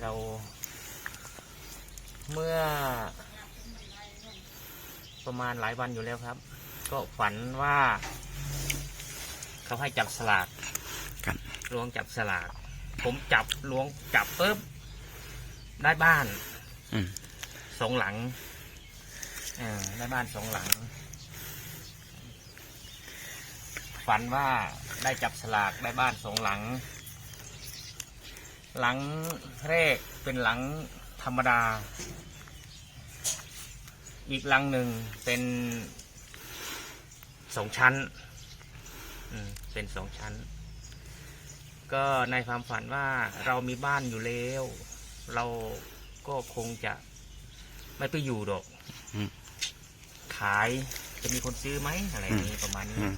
เรา เมื่อ ประมาณหลายวันอยู่แล้วครับ ก็ฝันว่า เขาให้จับสลากครับล้วงจับสลาก ผมจับล้วงจับปุ๊บได้บ้านอืมสองหลังเออได้บ้านสองหลัง ฝันว่าได้จับสลากได้บ้านสองหลัง หลังแรกเป็นหลังธรรมดา อีกหลังหนึ่งเป็นสองชั้นอืมเป็นสองชั้น ก็ในความฝันว่าเรามีบ้านอยู่แล้ว เราก็คงจะไม่ไปอยู่หรอกอืมขายจะมีคนซื้อไหมอะไรอย่างนี้ประมาณนี้อืม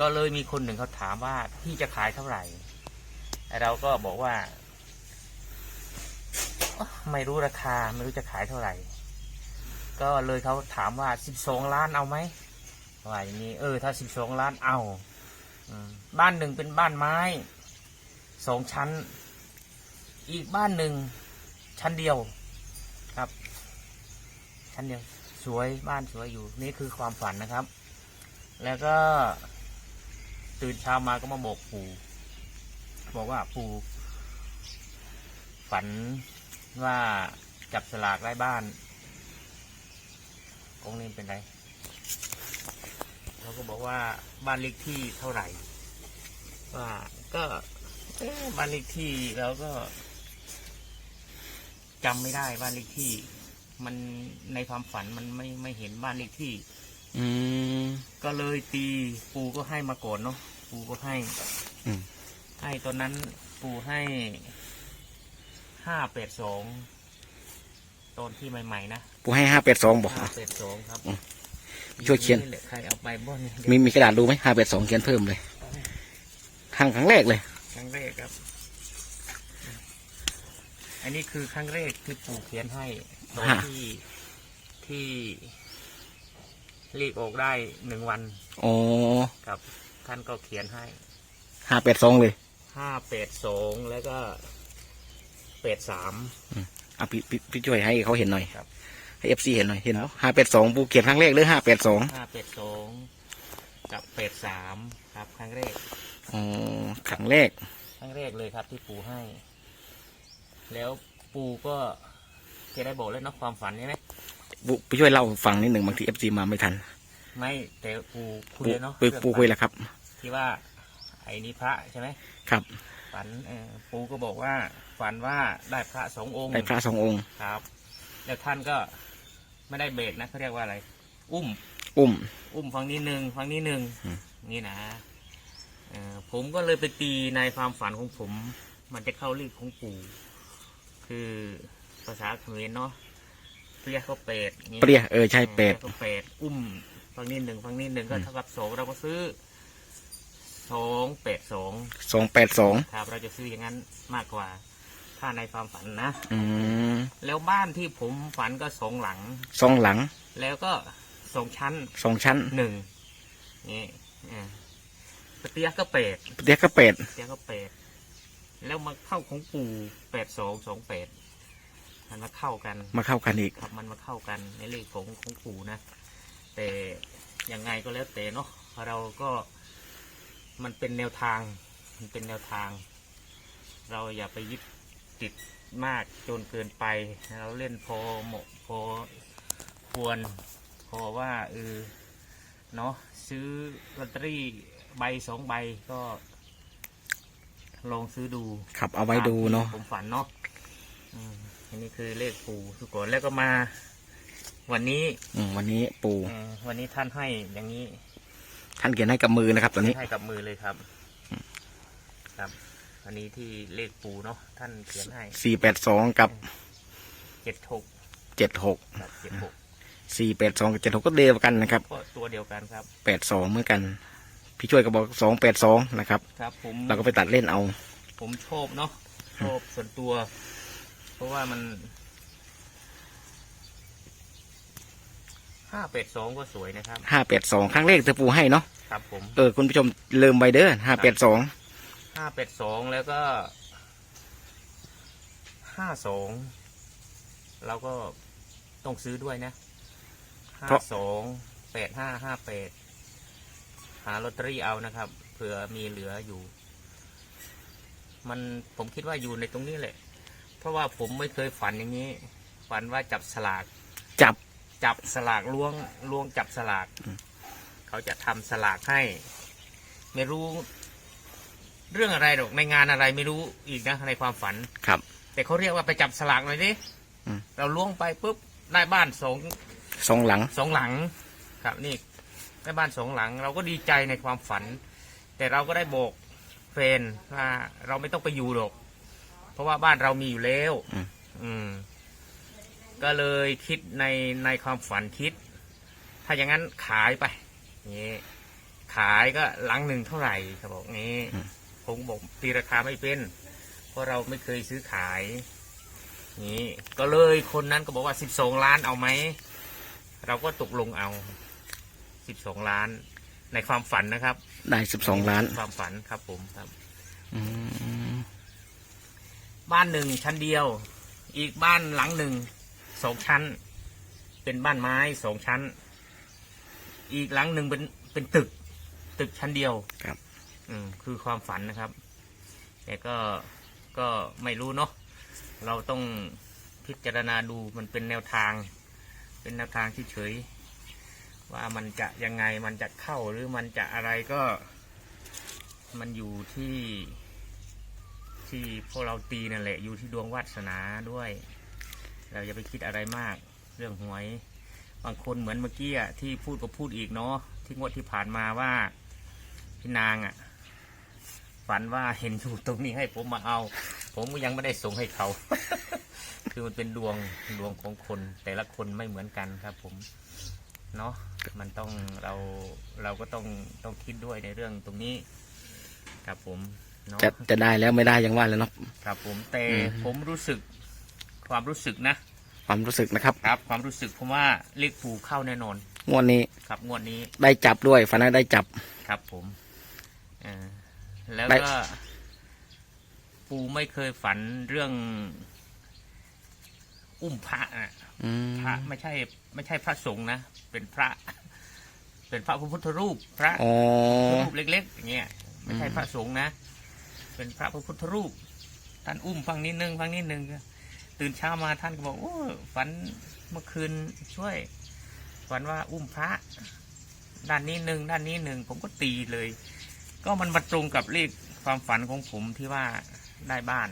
ก็เลยมีคนหนึ่งเขาถามว่าพี่จะขายเท่าไหร่ไอ้เราก็บอกว่าอ๊ะ ไม่รู้ราคาไม่รู้จะขายเท่าไหร่ ก็เลยเขาถามว่าสิบสองล้านเอาไหมว่าอย่างนี้เออ ถ้าสิบสองล้านเอาบ้านหนึ่งเป็นบ้านไม้สองชั้น อีกบ้านหนึ่งชั้นเดียวครับ ชั้นเดียว สวยบ้านสวยอยู่ นี่คือความฝันนะครับ แล้วก็ตื่นเช้ามาก็มาบอกปู่บอกว่าปู่ฝัน ว่าจับสลากได้บ้านองค์นี้เป็นไรเขาก็บอกว่าบ้านเลขที่เท่าไหร่ ว่าก็เอ๊ะบ้านเลขที่แล้วก็จำไม่ได้บ้านเลขที่ มันในความฝันมันไม่ไม่เห็นบ้านเลขที่ อืมก็เลยตีปูก็ให้มาก่อนเนาะปูก็ให้อืมให้ตอนนั้นปูให้ ห้าแปดสองตอนที่ใหม่ๆนะปูให้ห้าแปดสองบอกห้าแปดสองครับอืมช่วยเขียนแหละใครเอาไปบ้านมีมีกระดาษดูไหมห้าแปดสองเขียนเพิ่มเลยครั้งครั้งแรกเลย ครั้งแรกครับ อันนี้คือครั้งแรกที่ปูเขียนให้ตอนฮะที่ที่รีบออกได้หนึ่งวันอ๋อครับท่านก็เขียนให้ห้าแปดสองเลยห้าแปดสองแล้วก็แปดสาม อะพี่พี่พี่ช่วยให้เขาเห็นหน่อยครับ ให้เอฟซีเห็นหน่อยเห็นห้าแปดสองปูเขียนครั้งแรกหรือห้าแปดสองห้าแปดสองกับแปดสามครับครั้งแรก อ๋อครั้งแรก ครั้งแรกเลยครับที่ปู่ให้ แล้วปู่ก็เคยได้บอกแล้วเนาะความฝันใช่ไหมปูพี่ช่วยเล่าฟังนิดหนึ่งบางทีเอฟซีมาไม่ทันไม่แต่ปู่คุยปูเลยเนาะปูปูคุยแล้วครับ ที่ว่าไอ้นี่พระใช่ไหม ครับ ฝันเออปู่ก็บอกว่า ฝันว่าได้พระสององค์ได้พระสององค์ครับ แล้วท่านก็ไม่ได้เบรกนะเขาเรียกว่าอะไร อุ้ม อุ้ม อุ้มฝั่งนี้หนึ่งฝั่งนี้หนึ่งอืมนี่นะเอ่อผมก็เลยไปตีในความฝันของผม มันจะเข้าเลขของปู่ คือภาษาเขมรเนาะเปรียกก็เป็ดอย่างงี้เปรี้ยเออใช่แปดเออก็เป็ดอุ้มฝั่งนี้หนึ่งฝั่งนี้หนึ่งก็อืมเท่ากับสองเราก็ซื้อสองเป็ดสองสองแปดสองครับเราจะซื้ออย่างนั้นมากกว่า ถ้าในความฝันนะ อืมแล้วบ้านที่ผมฝันก็สองหลัง สองหลังแล้วก็สองชั้นสองชั้นหนึ่งนี่อ่าปะเตียก็เป็ดเรียกก็เป็ดเตียก็เป็ดแล้วมาเข้าของปู่แปดสองสองเป็ดมันมาเข้ากัน มาเข้ากันอีก ครับมันมาเข้ากันในเลขของของปู่นะ แต่ยังไงก็แล้วแต่เนาะเราก็มันเป็นแนวทาง มันเป็นแนวทาง เราอย่าไปยึด ติดมากจนเกินไป เราเล่นพอเหมาะพอควร พอว่าเออเนาะซื้อลอตเตอรี่ใบสองใบก็ ลองซื้อดูครับเอาไว้ดูเนาะตมที่ผมฝันเนาะอืมอันนี้คือเลขปู่สุกนแล้วก็มา วันนี้อืมวันนี้ปู่เอ่อวันนี้ท่านให้อย่างนี้ ท่านเขียนให้กับมือนะครับตอนนี้ ให้กับมือเลยครับ ครับ อันนี้ที่เลขปู่เนาะท่านเขียนให้สี่แปดสองกับเจ็ดหกเจ็ดหกครับเจ็ดหกสี่แปดสองกับเจ็ดหกก็เดียวกันนะครับก็ตัวเดียวกันครับแปดสองเหมือนกัน พี่ช่วยก็บอกสองแปดสองนะครับ ครับ ผมเราก็ไปตัดเล่นเอา ผมชอบเนาะชอบส่วนตัว เพราะว่ามันห้าเป็ดสองก็สวยนะครับห้าแปดสองครั้งแรกเธอปูให้เนาะครับผมเออคุณผู้ชมเริ่มไปเด้อห้าแปดสอง ห้าเป็ดสองแล้วก็ห้าสองเราก็ต้องซื้อด้วยนะห้าเพราะสองแปดห้าห้าแปดหาลอตเตอรี่เอานะครับเผื่อมีเหลืออยู่ มันผมคิดว่าอยู่ในตรงนี้แหละ เพราะว่าผมไม่เคยฝันอย่างนี้ ฝันว่าจับสลาก จับจับสลากล้วงล้วงจับสลากอืมเขาจะทำสลากให้ ไม่รู้ เรื่องอะไรหรอกในงานอะไรไม่รู้อีกนะในความฝัน ครับ แต่เขาเรียกว่าไปจับสลากหน่อยดิอืม เราล้วงไปปุ๊บได้บ้านสองสองหลัง สองหลัง ครับนี่ได้บ้านสองหลัง เราก็ดีใจในความฝัน แต่เราก็ได้บอกแฟนว่าเราไม่ต้องไปอยู่หรอก เพราะว่าบ้านเรามีอยู่แล้ว อืม อืม ก็เลยคิดในในความฝันคิด ถ้าอย่างนั้นขายไปนี่ขายก็หลังหนึ่งเท่าไหร่เขาบอกงี้ ผมบอกตีราคาไม่เป็น เพราะเราไม่เคยซื้อขาย นี่ก็เลยคนนั้นก็บอกว่าสิบสองล้านเอาไหม เราก็ตกลงเอาสิบสองล้าน ในความฝันนะครับ ได้สิบสองล้าน ความฝันครับผมครับ อืมบ้านหนึ่งชั้นเดียว อีกบ้านหลังหนึ่งสองชั้น เป็นบ้านไม้สองชั้น อีกหลังหนึ่งเป็นเป็นตึก ตึกชั้นเดียวครับ อืมคือความฝันนะครับ แต่ก็ก็ไม่รู้เนาะเราต้องพิจารณาดูมันเป็นแนวทาง เป็นแนวทางที่เฉย ว่ามันจะยังไงมันจะเข้าหรือมันจะอะไรก็ มันอยู่ที่ ที่พวกเราตีนั่นแหละ อยู่ที่ดวงวาสนาด้วย เราอย่าไปคิดอะไรมาก เรื่องหวย บางคนเหมือนเมื่อกี้อะที่พูดก็พูดอีกเนาะที่งวดที่ผ่านมาว่าพี่นางอะ่ะ ฝันว่าเห็นอยู่ตรงนี้ให้ผมมาเอา ผมก็ยังไม่ได้ส่งให้เขา คือมันเป็นดวงดวงของคน แต่ละคนไม่เหมือนกันครับ ผมเนาะมันต้องเราเราก็ต้องต้องคิดด้วยในเรื่องตรงนี้ ครับผมเนาะจะจะได้แล้วไม่ได้ยังว่าเลยเนาะครับผมแต่อืมผมรู้สึกความรู้สึกนะ ความรู้สึกนะครับ ครับ ความรู้สึกผมว่าเลขปูเข้าแน่นอนงวดนี้ ครับงวดนี้ได้จับด้วยฝันว่าได้จับครับผมเอ่อ แล้วได้ก็ ปูไม่เคยฝันเรื่อง อุ้มพระนะอืมพระไม่ใช่ ไม่ใช่พระสงฆ์นะ เป็นพระ เป็นพระพุทธรูป พระอ๋อรูปเล็กๆอย่างเงี้ยไม่ใช่อืมพระสงฆ์นะ เป็นพระพุทธรูป ท่านอุ้มฟังนิดนึงฟังนิดนึงตื่นเช้ามาท่านก็บอกโอ้ฝันเมื่อคืนช่วยฝันว่าอุ้มพระ ด้านนี้หนึ่งด้านนี้หนึ่งผมก็ตีเลย ก็มันมาตรงกับเลขความฝันของผมที่ว่าได้บ้าน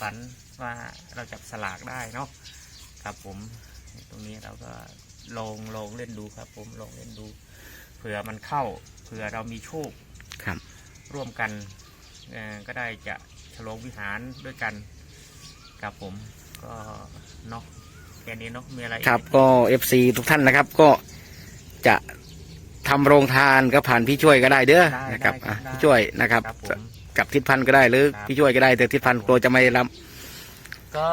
ฝันว่าเราจับสลากได้เนาะครับผม ตรงนี้เราก็ลองลองเล่นดูครับ ผมลองเล่นดูเผื่อมันเข้าเผื่อเรามีโชคครับ ร่วมกันเอ่อก็ได้จะฉลองวิหารด้วยกันครับผมก็เนาะแค่นี้เนาะมีอะไรอีกครับก็เอฟซีทุกท่านนะครับ ก็จะ ทำโรงทานก็ผ่านพี่ช่วยก็ได้เด้อได้นะครับได้อะได้พี่ช่วยนะครับ ครับผม กับทิศพันธ์ก็ได้หรือครับ พี่ช่วยก็ได้แต่ทิศพันธ์กลัวจะไม่รับ ก็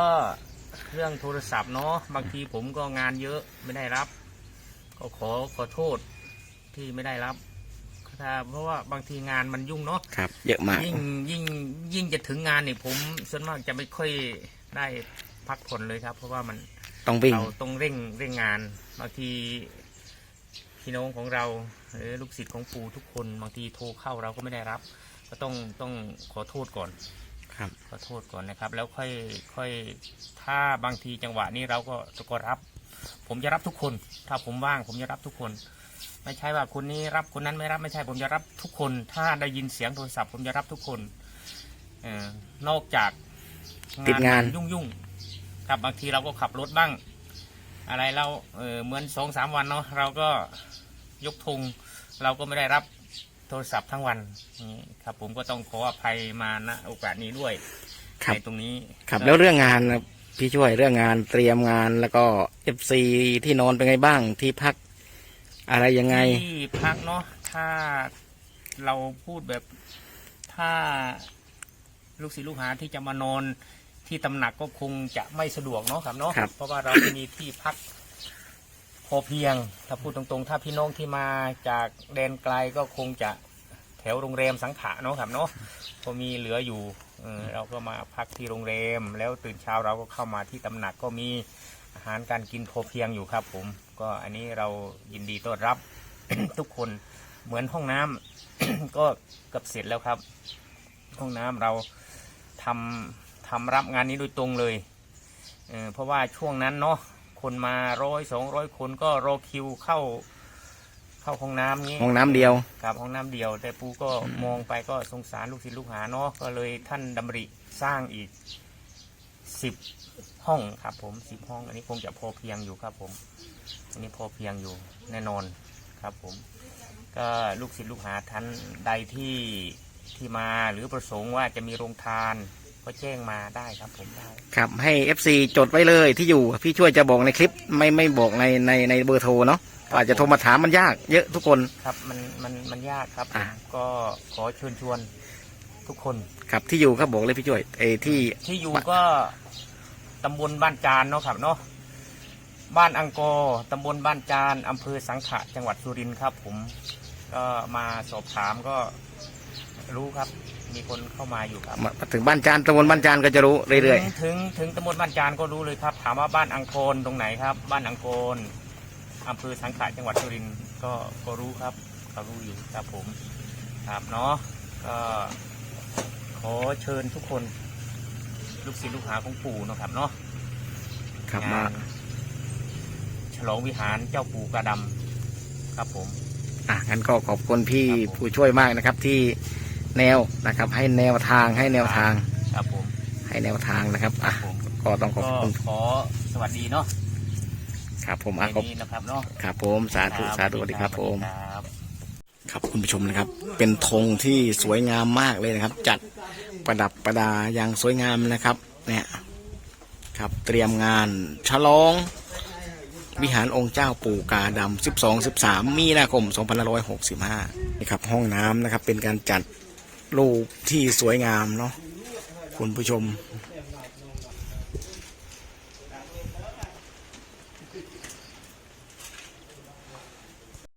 เรื่องโทรศัพท์เนาะบางทีผมก็งานเยอะไม่ได้รับ ก็ขอขอโทษที่ไม่ได้รับถ้าเพราะว่าบางทีงานมันยุ่งเนาะครับ เยอะมาก ยิ่งยิ่งยิ่งจะถึงงานนี่ผมส่วนมากจะไม่ค่อยได้พักผ่อนเลยครับ เพราะว่ามันต้องวิ่ง เราต้องเร่งเร่งงาน บางที พี่น้องของเราหรือลูกศิษย์ของปู่ทุกคนบางทีโทรเข้าเราก็ไม่ได้รับ ก็ต้องต้องขอโทษก่อนครับขอโทษก่อนนะครับ แล้วค่อยค่อยถ้าบางทีจังหวะนี้เราก็ก็รับ ผมจะรับทุกคน ถ้าผมว่าง ผมจะรับทุกคน ไม่ใช่ว่าคนนี้รับคนนั้นไม่รับไม่ใช่ผมจะรับทุกคน ถ้าได้ยินเสียงโทรศัพท์ผมจะรับทุกคนเออนอกจากติดงานยุ่งยุ่งๆครับบางทีเราก็ขับรถบ้าง อะไรเราเออเหมือนสองสามวันเนาะเราก็ ยกธงเราก็ไม่ได้รับโทรศัพท์ทั้งวันนี่ครับ ผมก็ต้องขออภัยมาณโอกาสนี้ด้วยครับ ในตรงนี้ครับก็แล้วเรื่องงานนะพี่ช่วยเรื่องงานเตรียมงานแล้วก็เอฟซีที่นอนเป็นไงบ้างที่พักอะไรยังไง ที่พักเนาะถ้าเราพูดแบบถ้าลูกศิษย์ลูกหาที่จะมานอนที่ตำหนักก็คงจะไม่สะดวกเนาะครับเนาะครับ เพราะว่าเราไม่มีที่พัก พอเพียง ถ้าพูดตรงๆ ถ้าพี่น้องที่มาจากแดนไกลก็คงจะแถวโรงแรมสังขะเนาะครับเนาะพอมีเหลืออยู่เราก็มาพักที่โรงแรม แล้วตื่นเช้าเราก็เข้ามาที่ตำหนักก็มีอาหารการกินพอเพียงอยู่ครับ ผม ก็อันนี้เรายินดีต้อนรับทุกคนเหมือนห้องน้ำก็เกับเสร็จแล้วครับ ห้องน้ำเราทำทำรับงานนี้โดยตรงเลยเเพราะว่าช่วงนั้นเนาะ คนมาร้อยสองร้อยคนก็รอคิวเข้า เข้าห้องน้ำนี้ห้องน้ำเดียว ครับห้องน้ำเดียว แต่ปูก็มองไปก็สงสารลูกศิษย์ลูกหาเนาะก็เลยท่านดำริสร้างอีกสิบห้องครับ ผมสิบห้อง อันนี้คงจะพอเพียงอยู่ครับ ผม อันนี้พอเพียงอยู่แน่นอนครับ ผม ก็ลูกศิษย์ลูกหาท่านใดที่ที่มาหรือประสงค์ว่าจะมีโรงทาน ก็แจ้งมาได้ครับผมได้ ครับให้ FC จดไว้เลยที่อยู่ พี่ช่วยจะบอกในคลิปไม่ไม่บอกในในในเบอร์โทรเนาะอาจจะโทรมาถามมันยากเยอะทุกคน ครับมันมันมันยากครับผมอะ ก็ขอเชิญชวนทุกคน ครับที่อยู่ครับบอกเลยพี่ช่วยไอ้ที่ ที่อยู่ก็ตำบลบ้านจานเนาะครับเนาะบ้านอังกอร์ตำบลบ้านจานอำเภอสังขะจังหวัดสุรินทร์ครับ ผมก็มาสอบถามก็รู้ครับ มีคนเข้ามาอยู่ครับมาถึงบ้านจานตำบลบ้านจานก็จะรู้เรื่อยถึงถึงถึงตำบลบ้านจานก็รู้เลยครับ ถามว่าบ้านอังโคนตรงไหนครับ บ้านอังโคนอำเภอสังขะจังหวัดสุรินทร์ก็ก็รู้ครับเขารู้อยู่ครับผมครับเนาะก็ขอเชิญทุกคน ลูกศิษย์ลูกหาของปู่เนาะครับเนาะๆครับมางานฉลองวิหารเจ้าปู่กระดำครับผม อะงั้นก็ขอบคุณพี่ครับผมผู้ช่วยมากนะครับ ที่ แนวนะครับ ให้แนวทางให้แนวทางครับผมให้แนวทางนะครับอะผมก็ต้องขอบก็คุณขอสวัสดีเนาะครับผมในอะขอบนี้นะครับเนาะครับผมสาธุสาธุสวัสดีครับผม ครับ ครับคุณผู้ชมนะครับ เป็นธงที่สวยงามมากเลยนะครับ จัดประดับประดาอย่างสวยงามนะครับ เนี่ยครับเตรียมงานฉลอง วิหารองค์เจ้าปู่กาดำ12 13 มีนาคม2565นี่ครับห้องน้ำนะครับเป็นการจัด รูปที่สวยงามเนาะคุณผู้ชม